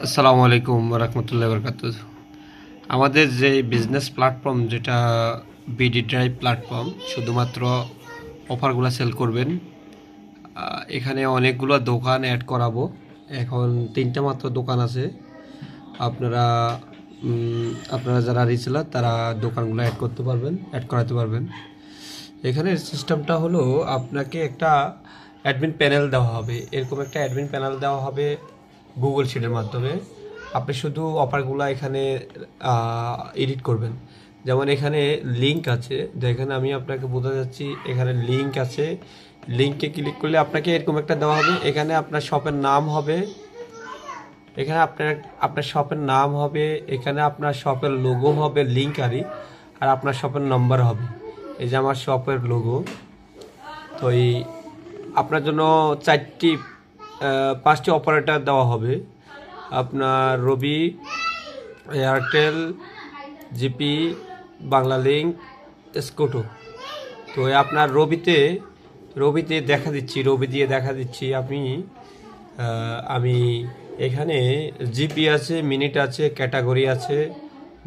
আসসালামু আলাইকুম রহমতুল্লাহ বরকাত আমাদের যে বিজনেস প্ল্যাটফর্ম যেটা বিডি ড্রাইভ প্ল্যাটফর্ম শুধুমাত্র অফারগুলো সেল করবেন এখানে অনেকগুলো দোকান অ্যাড করাবো। এখন তিনটা মাত্র দোকান আছে। আপনারা আপনারা যারা রিসেলার তারা দোকানগুলো অ্যাড করতে পারবেন অ্যাড করাতে পারবেন। এখানে সিস্টেমটা হলো, আপনাকে একটা অ্যাডমিন প্যানেল দেওয়া হবে। এরকম একটা অ্যাডমিন প্যানেল দেওয়া হবে। গুগল শিটের মাধ্যমে। আপনি শুধু অফারগুলো এখানে এডিট করবেন। যেমন এখানে লিংক আছে। যেখানে আমি আপনাকে বোঝা যাচ্ছি, এখানে লিংক আছে। লিঙ্কে ক্লিক করলে আপনাকে এরকম একটা দেওয়া হবে। এখানে আপনার শপের নাম হবে। এখানে আপনার আপনার শপের নাম হবে। এখানে আপনার শপের লোগো হবে লিঙ্ক আরই। আর আপনার শপের নম্বর হবে। এই যে আমার শপের লোগো তো এই, আপনার জন্য চারটি পাঁচটি অপারেটর দেওয়া হবে। আপনার Robi Airtel GP Banglalink Skitto. তো আপনার রবিতে রবিতে দেখা দিচ্ছি রবি দিয়ে দেখা দিচ্ছি আহ, আমি এখানে জিপি আছে মিনিট আছে ক্যাটাগরি আছে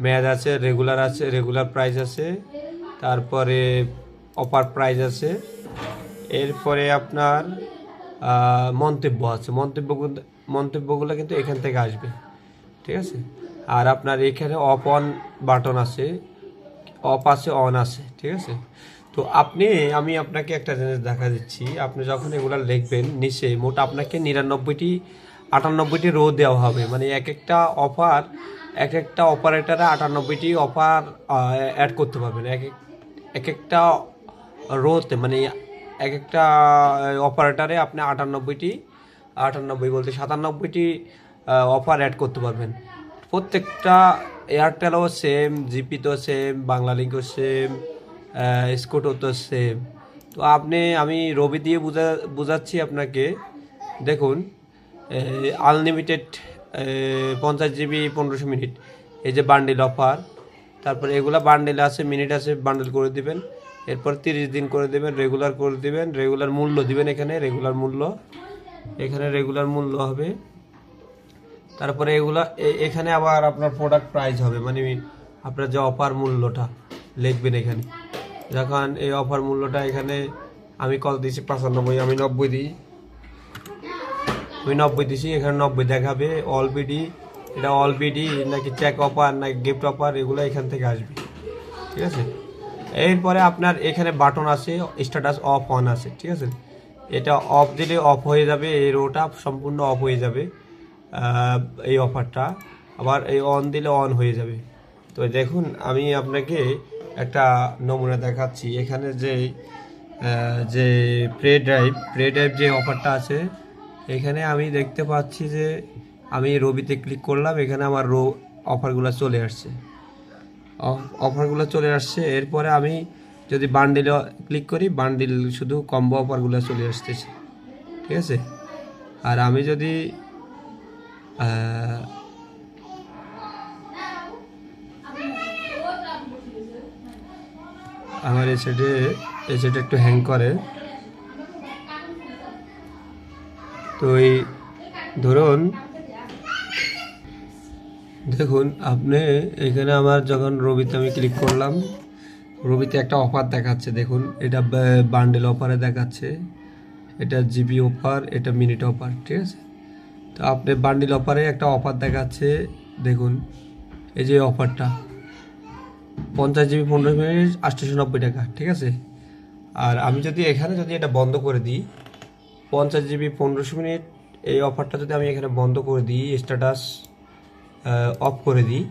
ম্যাচ আছে রেগুলার আছে রেগুলার প্রাইস আছে তারপরে অপার প্রাইস আছে। এরপরে আপনার মন্তব্য আছে। মন্তব্যগুলো মন্তব্যগুলো কিন্তু এখান থেকে আসবে। ঠিক আছে? আর আপনার এখানে অফ অন বাটন আছে, অফ আছে, অন আছে। ঠিক আছে? তো আপনি, আমি আপনাকে একটা জিনিস দেখা দিচ্ছি। আপনি যখন এগুলো লিখবেন নিচে, মোট আপনাকে নিরানব্বইটি, আটানব্বইটি রো দেওয়া হবে। মানে এক একটা অফার এক একটা অপারেটারে আটানব্বইটি অফার অ্যাড করতে পারবেন। এক এক একটা রোতে মানে এক একটা অপারেটারে আপনি আটানব্বইটি, আটানব্বই বলতে সাতানব্বইটি অফার অ্যাড করতে পারবেন। প্রত্যেকটা এয়ারটেলও সেম জিপি তো সেম বাংলা লিঙ্কও সেম স্কুটও তো সেম তো আপনি, আমি রবি দিয়ে বুঝা, বোঝাচ্ছি আপনাকে। দেখুন আনলিমিটেড পঞ্চাশ জিবি পনেরোশো মিনিট। এই যে বান্ডিল অফার তারপরে এগুলা বান্ডেল আছে মিনিট আছে বান্ডেল করে দিবেন। এরপর তিরিশ দিন করে দেবেন রেগুলার করে দেবেন রেগুলার মূল্য দিবেন এখানে রেগুলার মূল্য। এখানে রেগুলার মূল্য হবে। তারপরে এগুলা এখানে আবার আপনার প্রোডাক্ট প্রাইস হবে মানে আপনার যে অফার মূল্যটা লিখবেন এখানে। যখন এই অফার মূল্যটা এখানে আমি কত দিয়েছি পঁচানব্বই, আমি নব্বই দিই। আমি নব্বই দিছি, এখানে নব্বই দেখাবে অল বিডি এটা অল বিডি নাকি চেক অফার নাকি গিফট অফার এগুলো এখান থেকে আসবে। ঠিক আছে? এরপরে আপনার এখানে বাটন আছে স্ট্যাটাস অফ অন আছে, ঠিক আছে? এটা অফ দিলে অফ হয়ে যাবে, এই রোটা সম্পূর্ণ অফ হয়ে যাবে এই অফারটা আবার এই অন দিলে অন হয়ে যাবে। তো দেখুন, আমি আপনাকে একটা নমুনা দেখাচ্ছি। এখানে যে যে প্রে ড্রাইভ প্রে ড্রাইভ যে অফারটা আছে, এখানে আমি দেখতে পাচ্ছি যে, আমি রবিতে ক্লিক করলাম, এখানে আমার রো অফারগুলো চলে আসছে। অফারগুলো চলে আসছে। এরপরে আমি যদি বান্ডিলে ক্লিক করি, বান্ডিল শুধু কম্বো অফারগুলো চলে আসতেছে। ঠিক আছে? আর আমি যদি আমার এই সাইডে এই সাইডে একটু হ্যাং করে। তো এই, ধরুন দেখুন, আপনি এখানে আমার যখন রবিতে আমি ক্লিক করলাম, রবিতে একটা অফার দেখাচ্ছে, দেখুন, এটা বান্ডেল অফারে দেখাচ্ছে। এটা জিবি অফার এটা মিনিট অফার ঠিক আছে? তো আপনি বান্ডেল অফারে একটা অফার দেখাচ্ছে, দেখুন, এই যে অফারটা পঞ্চাশ জিবি পনেরো মিনিট আটশোশো নব্বই টাকা, ঠিক আছে? আর আমি যদি এখানে যদি এটা বন্ধ করে দিই, পঞ্চাশ জিবি পনেরোশো মিনিট এই অফারটা যদি আমি এখানে বন্ধ করে দিই স্ট্যাটাস অফ করে দিই,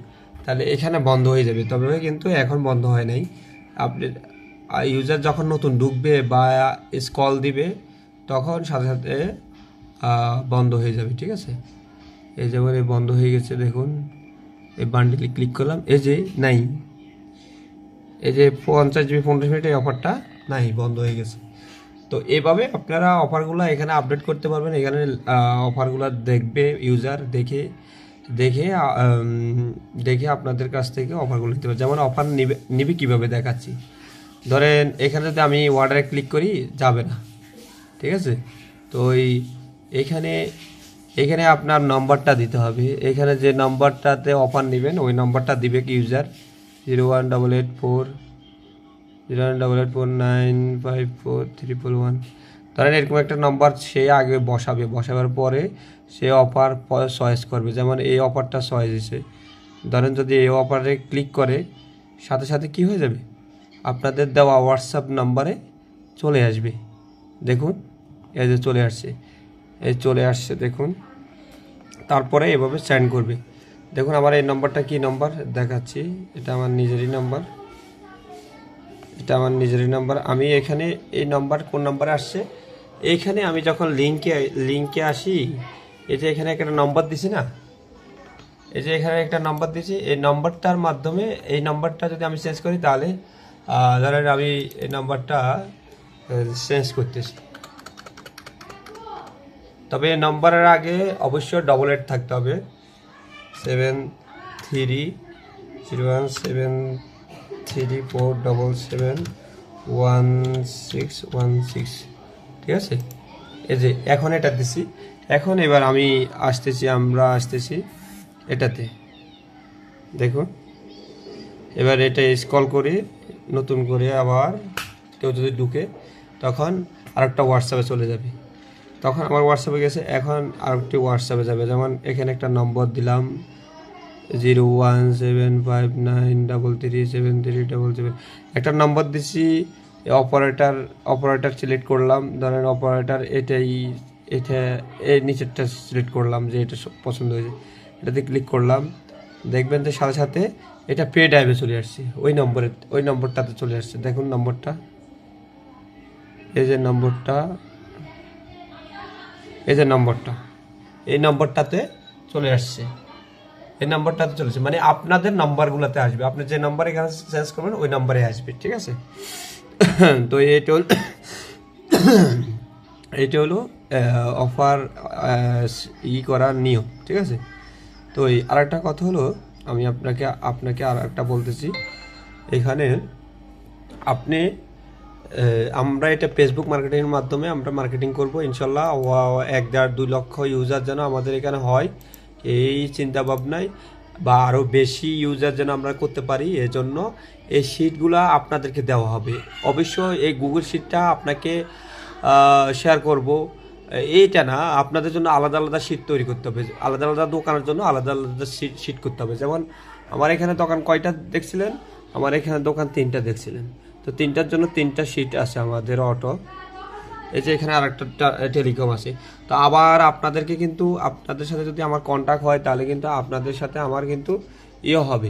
তাহলে এখানে বন্ধ হয়ে যাবে। তবে কিন্তু এখন বন্ধ হয় নাই। আপনি ইউজার যখন নতুন ঢুকবে বা স্কল দিবে, তখন সাথে সাথে বন্ধ হয়ে যাবে, ঠিক আছে? এই যেমন বন্ধ হয়ে গেছে, দেখুন। এই বান্ডিলে ক্লিক করলাম। এই যে নাই। এই যে পঞ্চাশ জিবি পনেরো মিনিট এই অফারটা নাই, বন্ধ হয়ে গেছে। তো এভাবে আপনারা অফারগুলো এখানে আপডেট করতে পারবেন। এখানে অফারগুলো দেখবে ইউজার দেখে। দেখে দেখে আপনাদের কাছ থেকে অফারগুলো নিতে পারবে। যেমন অফার নিবে নিবে কীভাবে দেখাচ্ছি। ধরেন এখানে যদি আমি অর্ডারে ক্লিক করি, যাবে না। ঠিক আছে? তো ওই, এখানে এখানে আপনার নম্বরটা দিতে হবে। এখানে যে নম্বরটাতে অফার নেবেন, ওই নম্বরটা দিবে কি user zero one double eight four zero one double eight four nine five four triple one ধরেন এরকম একটা নম্বর সে আগে বসাবে, বসাবার পরে সে অফার চয়েস করবে। যেমন এই অফারটা চয়েস এসে ধরেন যদি এই অফারে ক্লিক করে, সাথে সাথে কি হয়ে যাবে? আপনাদের দেওয়া হোয়াটসঅ্যাপ নাম্বারে চলে আসবে। দেখুন, এই যে চলে আসছে। এই চলে আসছে, দেখুন। তারপরে এভাবে সেন্ড করবে। দেখুন আমার এই নম্বরটা কি নম্বর দেখাচ্ছি। এটা আমার নিজেরই নাম্বার এটা আমার নিজেরই নাম্বার আমি এখানে এই নাম্বার কোন নাম্বারে আসছে? এইখানে আমি যখন লিঙ্কে লিঙ্কে আসি, এই যে এখানে একটা নম্বর দিছি না? এই যে এখানে একটা নম্বর দিয়েছি এই নম্বরটার মাধ্যমে, এই নম্বরটা যদি আমি চেঞ্জ করি তাহলে ধরেন আমি এই নম্বরটা চেঞ্জ করতেছি। তবে এই নম্বরের আগে অবশ্যই ডবল এইট থাকতে হবে। Seven three zero one seven three four double seven one six one six ঠিক আছে? এই যে এখন এটা দিছি। এখন এবার আমি আসতেছি, আমরা আসতেছি এটাতে। দেখুন। এবার এটা স্কল করে, নতুন করে আবার কেউ যদি ঢুকে, তখন আরেকটা হোয়াটসঅ্যাপে চলে যাবে। তখন আমার হোয়াটসঅ্যাপে গেছে, এখন আরেকটি হোয়াটসঅ্যাপে যাবে। যেমন এখানে একটা নম্বর দিলাম, zero one seven five nine double three seven three double seven. একটা নম্বর দিছি অপারেটার অপারেটার সিলেক্ট করলাম। ধরেন অপারেটার এটাই, এটা এই নিচেরটা সিলেক্ট করলাম যে এটা পছন্দ হয়েছে। এটাতে ক্লিক করলাম। দেখবেন যে সাথে সাথে এটা পে ড্রাইভে চলে আসছে। ওই নম্বরে, ওই নম্বরটাতে চলে আসছে। দেখুন নম্বরটা। এই যে নম্বরটা। এই যে নম্বরটা। এই নম্বরটাতে চলে আসছে। এই নাম্বারটাতে চলেছে মানে আপনাদের নাম্বারগুলোতে আসবে। আপনি যে নাম্বার এখানে চেঞ্জ করবেন, ওই নাম্বারে আসবে। ঠিক আছে? তো এটা হল এটা হলো অফার ই করার নিয়ম, ঠিক আছে? তো এই আরেকটা কথা হলো, আমি আপনাকে আপনাকে আর একটা বলতেছি। এখানে আপনি আমরা এটা ফেসবুক মার্কেটিংয়ের মাধ্যমে আমরা মার্কেটিং করব, ইনশাল্লাহ। এক দেড় দুই লক্ষ ইউজার যেন আমাদের এখানে হয়। এই চিন্তা ভাবনায় বা আরও বেশি ইউজার যেন আমরা করতে পারি, এজন্য এই শিটগুলো আপনাদেরকে দেওয়া হবে। অবশ্য এই গুগল শিটটা আপনাকে শেয়ার করব। এইটা না, আপনাদের জন্য আলাদা আলাদা শিট তৈরি করতে হবে। আলাদা আলাদা দোকানের জন্য আলাদা আলাদা শিট শিট করতে হবে। যেমন আমার এখানে দোকান কয়টা দেখছিলেন? আমার এখানে দোকান তিনটা দেখছিলেন। তো তিনটার জন্য তিনটা শিট আছে আমাদের অটো এই যে এখানে আরেকটা টেলিকম আছে। তো আবার আপনাদেরকে কিন্তু, আপনাদের সাথে যদি আমার কন্ট্যাক্ট হয়, তাহলে কিন্তু আপনাদের সাথে আমার কিন্তু ইয়ে হবে।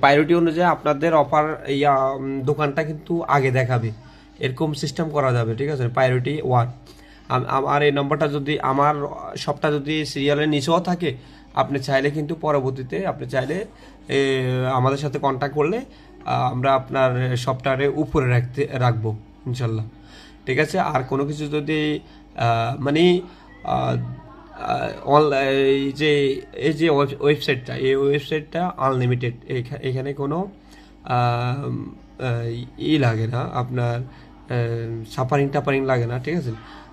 প্রায়োরিটি অনুযায়ী আপনাদের অফার ইয়া দোকানটা কিন্তু আগে দেখাবে। এরকম সিস্টেম করা যাবে, ঠিক আছে? প্রায়োরিটি ওয়ান আমার এই নম্বরটা যদি আমার, সবটা যদি সিরিয়ালের নিচেও থাকে, আপনি চাইলে কিন্তু পরবর্তীতে আপনি চাইলে আমাদের সাথে কন্ট্যাক্ট করলে আমরা আপনার সফটওয়্যারে উপরে রাখতে, রাখব, ইনশাল্লাহ। ঠিক আছে? আর কোনো কিছু যদি মানে এই যে এই যে ওয়েব- ওয়েবসাইটটা এই ওয়েবসাইটটা আনলিমিটেড এখানে কোনো ই লাগে না। আপনার সাফারিং টাফারিং লাগে না, ঠিক আছে?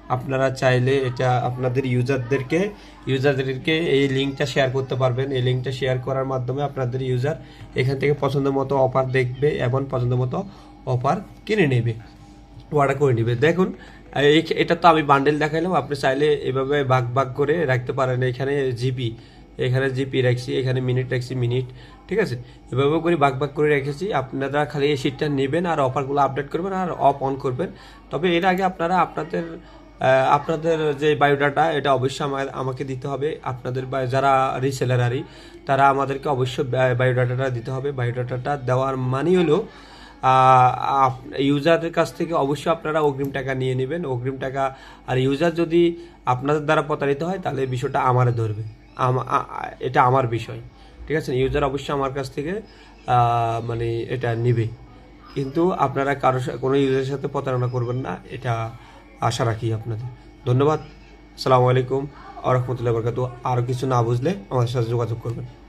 আপনারা চাইলে এটা আপনাদের ইউজারদেরকে ইউজারদেরকে এই লিঙ্কটা শেয়ার করতে পারবেন। এই লিঙ্কটা শেয়ার করার মাধ্যমে আপনাদের ইউজার এখান থেকে পছন্দ মতো অফার দেখবে এবং পছন্দ মতো অফার কিনে নেবে। অর্ডার করে নেবে। দেখুন এটা তো আমি বান্ডেল দেখাইলাম। আপনি চাইলে এভাবে ভাগ ভাগ করে রাখতে পারেন। এখানে জিপি এখানে জিপি রাখছি, এখানে মিনিট রাখছি মিনিট ঠিক আছে? এভাবে করে ভাগ ভাগ করে রেখেছি। আপনারা খালি এই সিটটা নেবেন আর অফারগুলো আপডেট করবেন আর অফ অন করবেন। তবে এর আগে আপনারা আপনাদের আপনাদের যে বায়োডাটা এটা অবশ্যই আমার আমাকে দিতে হবে। আপনাদের যারা রিসেলারারই তারা আমাদেরকে অবশ্যই বায়োডাটাটা দিতে হবে। বায়োডাটাটা দেওয়ার মানে হলো ইউজারের কাছ থেকে অবশ্যই আপনারা অগ্রিম টাকা নিয়ে নেবেন। অগ্রিম টাকা, আর ইউজার যদি আপনাদের দ্বারা প্রতারিত হয়, তাহলে বিষয়টা আমারে ধরবে। এটা আমার বিষয়। ঠিক আছে? ইউজার অবশ্যই আমার কাছ থেকে মানে এটা নেবে। কিন্তু আপনারা কারোর সা- কোনো ইউজারের সাথে প্রতারণা করবেন না, এটা আশা রাখি আপনাদের। ধন্যবাদ। সালামু আলাইকুম। আ, রহমতুল্লাহ বরকাত আরও কিছু না বুঝলে আমাদের সাথে যোগাযোগ করবেন।